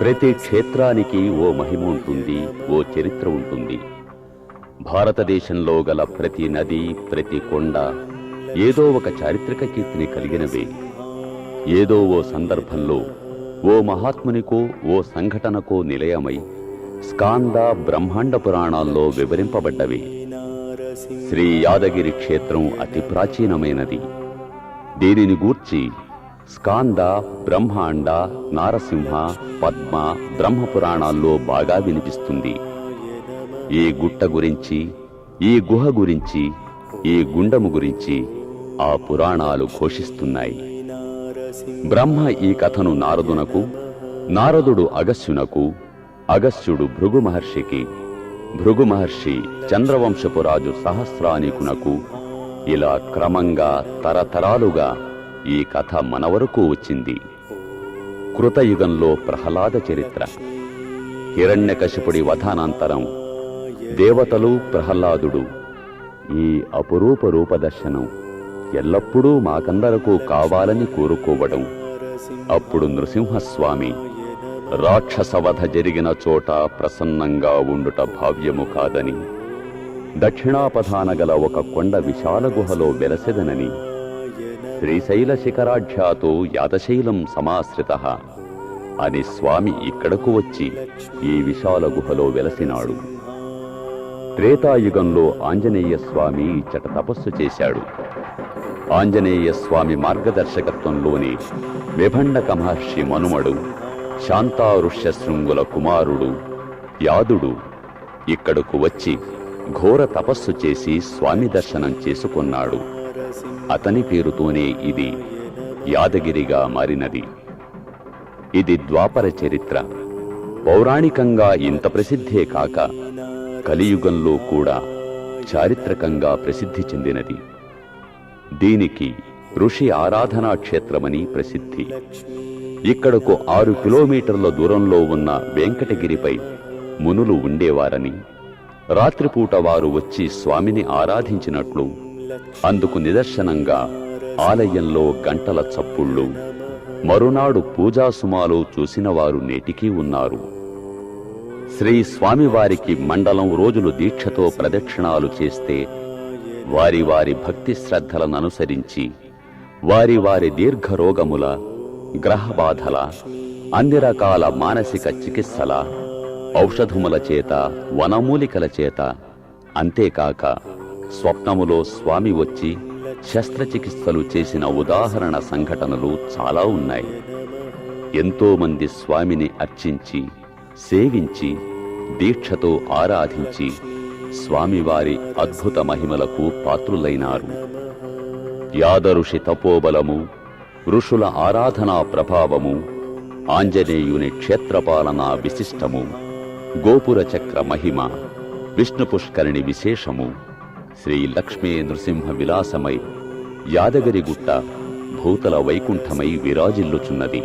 ప్రతి క్షేత్రానికి ఓ మహిమ ఉంటుంది ఓ చరిత్ర ఉంటుంది. భారతదేశంలో గల ప్రతి నది ప్రతి కొండ ఏదో ఒక చారిత్రక కీర్తిని కలిగినవే. ఏదో ఓ సందర్భంలో ఓ మహాత్మునికో ఓ సంఘటనకో నిలయమై స్కాంద బ్రహ్మాండ పురాణాల్లో వివరింపబడ్డవి. శ్రీ యాదగిరి క్షేత్రం అతి ప్రాచీనమైనది. దీనిని గూర్చి? స్కాంద బ్రహ్మాండ నారసింహ పద్మ బ్రహ్మ పురాణాల్లో బాగా వినిపిస్తుంది. ఈ గుట్ట గురించి ఈ గుహ గురించి ఈ గుండము గురించి ఆ పురాణాలు ఘోషిస్తున్నాయి. బ్రహ్మ ఈ కథను నారదునకు నారదుడు అగస్యునకు అగస్యుడు భృగు మహర్షికి భృగు మహర్షి చంద్రవంశపు రాజు సహస్రానికునకు ఇలా క్రమంగా తరతరాలుగా ఈ కథ మన వరకు వచ్చింది. కృతయుగంలో ప్రహ్లాద చరిత్ర. హిరణ్యకశిపుడి వధానంతరం దేవతలు ప్రహ్లాదుడు ఈ అపురూప రూపదర్శనం ఎల్లప్పుడూ మాకందరకు కావాలని కోరుకోవడం. అప్పుడు నృసింహస్వామి రాక్షసవధ జరిగిన చోట ప్రసన్నంగా ఉండుట భావ్యము కాదని దక్షిణాపథాన గల ఒక కొండ విశాల గుహలో వెలసెదనని. శ్రీశైల శిఖరాఢ్యాతో యాదశైలం సమాశ్రిత. అని స్వామి ఇక్కడకు వచ్చి ఈ విశాల గుహలో వెలసినాడు. త్రేతాయుగంలో ఆంజనేయ స్వామి ఇచ్చట తపస్సు చేశాడు. ఆంజనేయ స్వామి మార్గదర్శకత్వంలోని విభండక మహర్షి మనుమడు శాంతారుష్య శృంగుల కుమారుడు యాదుడు ఇక్కడకు వచ్చి ఘోర తపస్సు చేసి స్వామి దర్శనం చేసుకున్నాడు. అతని పేరుతోనే ఇది యాదగిరిగా మారినది. ఇది ద్వాపర చరిత్ర. పౌరాణికంగా ఇంత ప్రసిద్ధే కాక కలియుగంలో కూడా చారిత్రకంగా ప్రసిద్ధి చెందినది. దీనికి ఋషి ఆరాధనా క్షేత్రమని ప్రసిద్ధి. ఇక్కడకు ఆరు కిలోమీటర్ల దూరంలో ఉన్న వెంకటగిరిపై మునులు ఉండేవారని రాత్రిపూట వారు వచ్చి స్వామిని ఆరాధించినట్లు. అందుకు నిదర్శనంగా ఆలయంలో గంటల చప్పుళ్ళు. మరునాడు పూజాసుమాలు చూసిన వారు నేటికీ ఉన్నారు. శ్రీ స్వామివారికి మండలం రోజులు దీక్షతో ప్రదక్షిణాలు చేస్తే వారి వారి భక్తి శ్రద్ధలను అనుసరించి వారి వారి దీర్ఘరోగముల గ్రహబాధల అన్ని రకాల మానసిక చికిత్సల ఔషధముల చేత వనమూలికల చేత అంతేకాక స్వప్నములో స్వామి వచ్చి శస్త్రచికిత్సలు చేసిన ఉదాహరణ సంఘటనలు చాలా ఉన్నాయి. ఎంతోమంది స్వామిని అర్చించి సేవించి దీక్షతో ఆరాధించి స్వామివారి అద్భుత మహిమలకు పాత్రులైనారు. యాదఋషి తపోబలము ఋషుల ఆరాధనా ప్రభావము ఆంజనేయుని క్షేత్రపాలనా విశిష్టము గోపుర చక్ర మహిమ విష్ణు పుష్కరిణి విశేషము శ్రీ లక్ష్మీ నృసింహ విలాసమై యాదగిరిగుట్ట భూతల వైకుంఠమై విరాజిల్లుచున్నది.